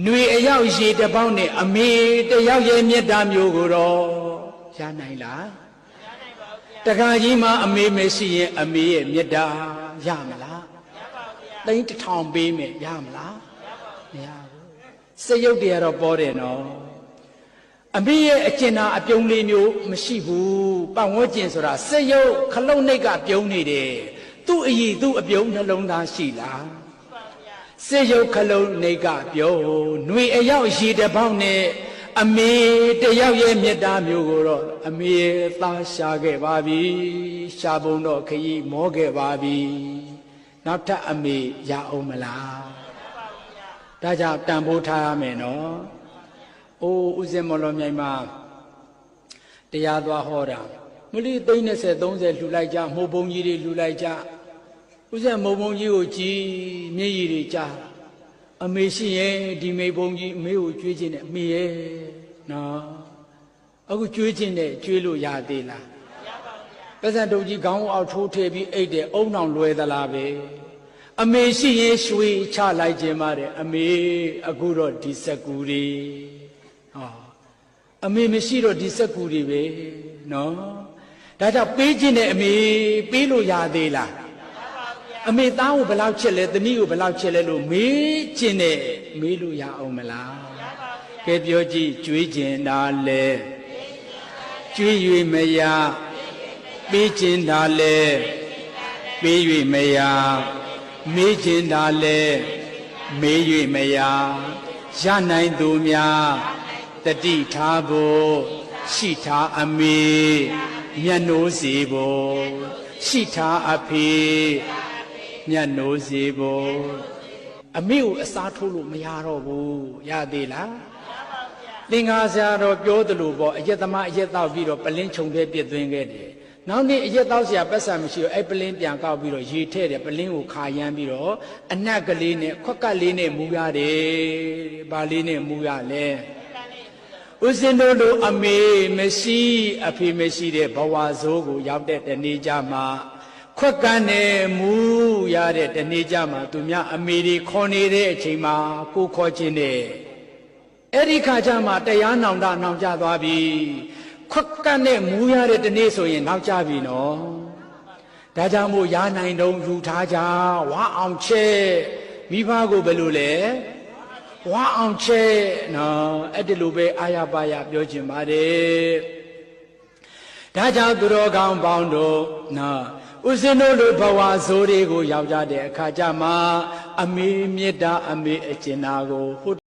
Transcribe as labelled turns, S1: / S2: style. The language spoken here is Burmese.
S1: ຫນွေအယောက်ရေတစ်ပေါက်နဲ့အမေတစ်ယောက်ရဲ့မေတ္တာမျိုးကိုတော့ရနိုင်လားတခါကြီးမှအမေမရှိရင်အမေရဲ့မေတ္တာရမလားသိန်းတစ်ထောင်ပေးမယ်ရမလားမရဘူးစိတ်ရုပ်တွေကတော့ပေါ်တယ်နော်အမေရဲ့အကျဉ်းသာအပြုံးလေးမျိုးမရှိဘူးပတ်ဝန်းကျင်ဆိုတာစိတ်ရုပ်ခလုတ်နှိတ်ကပြုံးနေတယ်သူ့အည်သူ့အပြုံးနှလုံးသားရှိလား စေရုပ်ခလုံးနေကပြောຫນွေအရောက်ရေတစ်ပေါက်နဲ့အမေတယောက်ရဲ့မေတ္တာမျိုးကိုတော့အမေသားရှာခဲ့ပါပြီရှာပုံတော့ခရီးမောခဲ့ပါပြီနောက်ထပ်အမေရအောင်မလားဒါကြောင့်တန်ဖိုးထားရမယ်နော်အိုးဦးစင်မော်တော်မြိုင်မှာတရားသွားဟောတာမလီသိန်း30 30လှူလိုက်ကြမှုပုံကြီးတွေလှူလိုက်ကြဥစ္စာမုံမုံကြီးကိုကြည်မျက်ရည်တွေကြား အမေရှိရင်ဒီမေဘုံကြီးအမေကိုကြွေးခြင်းနဲ့အမေရဲ့နော်အခုကြွေးခြင်းနဲ့ကြွေးလို့ရသေးလားပဇံတုံကြီးခေါင်းအောက်ထိုးထည့်ပြီးအိတ်တယ်အုံနောင်လွယ်သလားပဲအမေရှိရင်ရွှေချလိုက်ခြင်းပါတယ်အမေအခုတော့ဒီစက်ကူတွေဟောအမေမရှိတော့ဒီစက်ကူတွေပဲနော်ဒါကြောင့်ပေးခြင်းနဲ့အမေပေးလို့ရသေးလား အမေသားကိုဘယ်လောက်ချစ်လဲသမီးကိုဘယ်လောက်ချစ်လဲလို့မေးကျင်တယ်မေးလို့ရအောင်မလားကဲပြောကြည့်ကြွေးကျင်တာလဲကြွေး၍မရပေးကျင်တာလဲပေး၍မရမေးကျင်တာလဲမေး၍မရရနိုင်သူများတတိထားဖို့ရှိထားအမေမျက်နှိုးစီဖို့ရှိထားအဖေ မြတ်နိုးစီဖို့အမေကိုအစားထိုးလို့မရတော့ဘူးရသေးလားသင်္ဃာဆရာတော်ပြောသလိုပေါ့အယက်သမားအယက်တောက်ပြီးတော့ပလင်းခြုံထဲပြစ်သွင်းခဲ့တယ်နောက်နေ့အယက်တောက်ဆရာပတ်စံမရှိတော့အဲ့ပလင်းပြန်ကောက်ပြီးတော့ရေထဲ့တယ်ပလင်းကိုခါရမ်းပြီးတော့အနက်ကလေးနဲ့ခွက်ကလေးနဲ့မူရတယ်ဘာလေးနဲ့မူရလဲဦးစင်တို့လိုအမေမရှိ အဖေမရှိတဲ့ဘဝဆိုးကိုရောက်တဲ့တနေ့ကြမှာ ခွက်ကန်းနဲ့မူရတဲ့တနေ့ကြမှာသူများအမေတွေခေါ်နေတဲ့အချိန်မှာကိုခေါ်ခြင်းနဲ့အဲ့ဒီခါကျမှတရားနောင်တနောင်ကြသွားပြီခွက်ကန်းနဲ့မူရတဲ့တနေ့ဆိုရင်နောက်ကြပြီနော်ဒါကြောင့်မို့ရာနိုင်တုံယူထားကြဝါအောင်ချဲမိဘကိုဘယ်လိုလဲဝါအောင်ချဲနော်အဲ့ဒီလိုပဲအာရပါရပြောခြင်းပါတယ်ဒါကြောင့်သူတော်ကောင်းပေါင်းတို့နော် ဦးဇင်းတို့လိုဘဝဇိုးတွေကိုရောက်ကြတဲ့အခါကျမှအမေမေတ္တာအမေအကျဉ်းနာကို